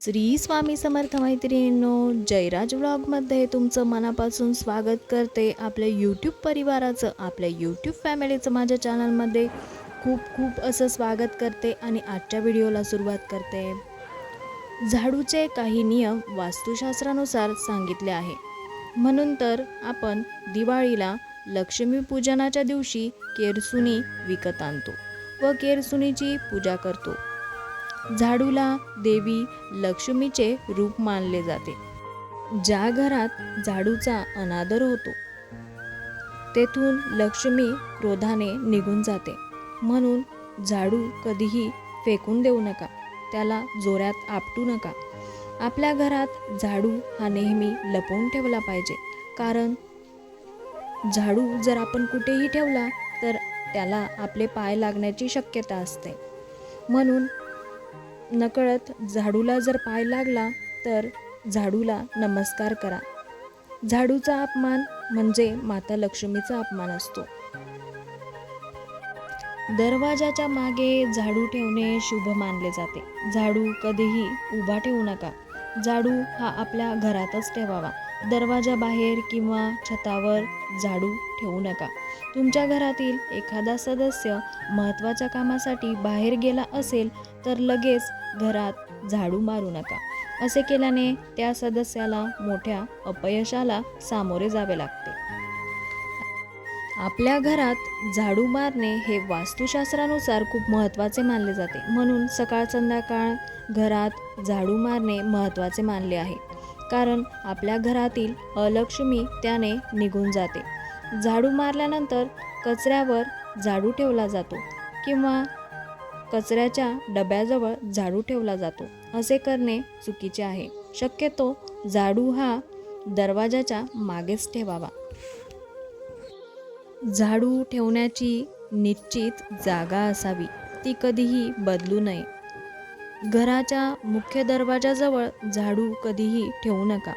श्री स्वामी समर्थ मैत्रिणींनो जयराज ब्लॉगमध्ये तुमचं मनापासून स्वागत करते आपल्या यूट्यूब परिवाराचं आपल्या यूट्यूब फॅमिलीचं माझ्या चॅनलमध्ये खूप खूप असं स्वागत करते आणि आजच्या व्हिडिओला सुरुवात करते. झाडूचे काही नियम वास्तुशास्त्रानुसार सांगितले आहे. म्हणून तर आपण दिवाळीला लक्ष्मीपूजनाच्या दिवशी केरसुनी विकत आणतो व केरसुनीची पूजा करतो. झाडूला देवी लक्ष्मीचे रूप मानले जाते. ज्या घरात झाडूचा अनादर होतो तेथून लक्ष्मी क्रोधाने निघून जाते. म्हणून झाडू कधीही फेकून देऊ नका त्याला जोरात आपटू नका. आपल्या घरात झाडू हा नेहमी लपवून ठेवला पाहिजे कारण झाडू जर आपण कुठेही ठेवला तर त्याला आपले पाय लागण्याची शक्यता असते. म्हणून नकळत झाडूला जर पाय लागला तर झाडूला नमस्कार करा. झाडूचा अपमान म्हणजे माता लक्ष्मीचा अपमान असतो. दरवाजाच्या मागे झाडू ठेवणे शुभ मानले जाते. झाडू कधीही उभा ठेवू नका. झाडू हा आपल्या घरातच ठेवावा. दरवाजा बाहेर किंवा छतावर झाडू ठेवू नका. तुमच्या घरातील एखादा सदस्य महत्त्वाच्या कामासाठी बाहेर गेला असेल तर लगेच घरात झाडू मारू नका. असे केल्याने त्या सदस्याला मोठ्या अपयशाला सामोरे जावे लागते. आपल्या घरात झाडू मारणे हे वास्तुशास्त्रानुसार खूप महत्त्वाचे मानले जाते. म्हणून सकाळ संध्याकाळ घरात झाडू मारणे महत्त्वाचे मानले आहे. कारण आपल्या घरातील अलक्ष्मी त्याने निघून जाते. झाडू मारल्यानंतर कचऱ्यावर झाडू ठेवला जातो किंवा कचऱ्याच्या डब्याजवळ झाडू ठेवला जातो. असे करणे चुकीचे आहे. शक्यतो झाडू हा दरवाजाच्या मागेच ठेवावा. झाडू ठेवण्याची निश्चित जागा असावी. ती कधीही बदलू नये. घराच्या मुख्य दरवाजाजवळ झाडू कधीही ठेवू नका.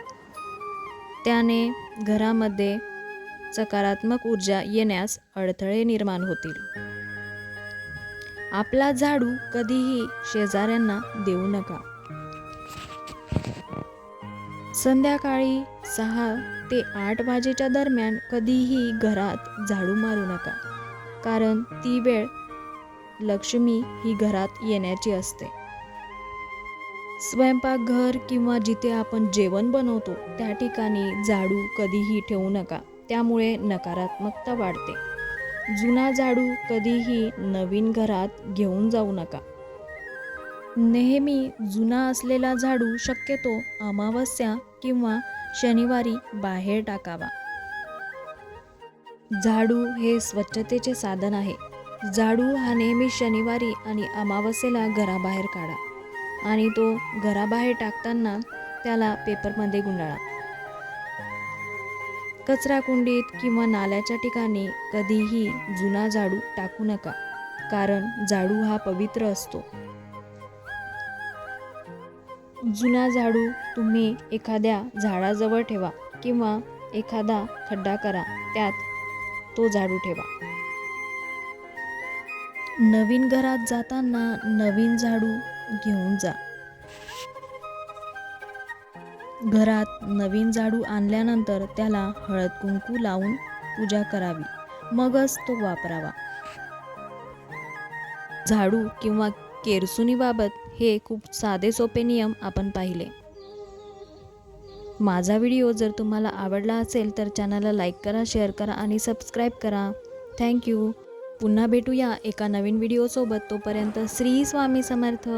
त्याने घरामध्ये सकारात्मक ऊर्जा येण्यास अडथळे निर्माण होतील. आपला झाडू कधीही शेजाऱ्यांना देऊ नका. संध्याकाळी सहा ते आठ वाजेच्या दरम्यान कधीही घरात झाडू मारू नका कारण ती वेळ लक्ष्मी ही घरात येण्याची असते. स्वयंपाकघर किंवा जिथे आपण जेवण बनवतो त्या ठिकाणी झाडू कधीही ठेवू नका त्यामुळे नकारात्मकता वाढते. जुना झाडू कधीही नवीन घरात घेऊन जाऊ नका. नेहमी जुना असलेला झाडू शक्यतो अमावस्या किंवा शनिवारी बाहेर टाकावा. झाडू हे स्वच्छतेचे साधन आहे. झाडू हा नेहमी शनिवारी आणि अमावस्येला घराबाहेर काढा आणि तो घराबाहेर टाकताना त्याला पेपरमध्ये गुंडाळा. कचरा कुंडीत किंवा नाल्याच्या ठिकाणी कधीही जुना झाडू टाकू नका कारण झाडू हा पवित्र असतो. जुना झाडू तुम्ही एखाद्या झाडाजवळ ठेवा किंवा एखादा खड्डा करा त्यात तो झाडू ठेवा. नवीन घरात जाताना नवीन झाडू घेऊन जा. घरात नवीन झाडू आणल्यानंतर त्याला हळद कुंकू लावून पूजा करावी. मगच तो वापरावा. झाडू किंवा केरसुनीबाबत हे खूप साधे सोपे नियम आपण पाहिले. माझा व्हिडिओ जर तुम्हाला आवडला असेल तर चॅनलला लाईक करा शेअर करा आणि सबस्क्राईब करा. थँक्यू पुन्हा भेटूया एका नवीन व्हिडिओसोबत. तोपर्यंत श्री स्वामी समर्थ.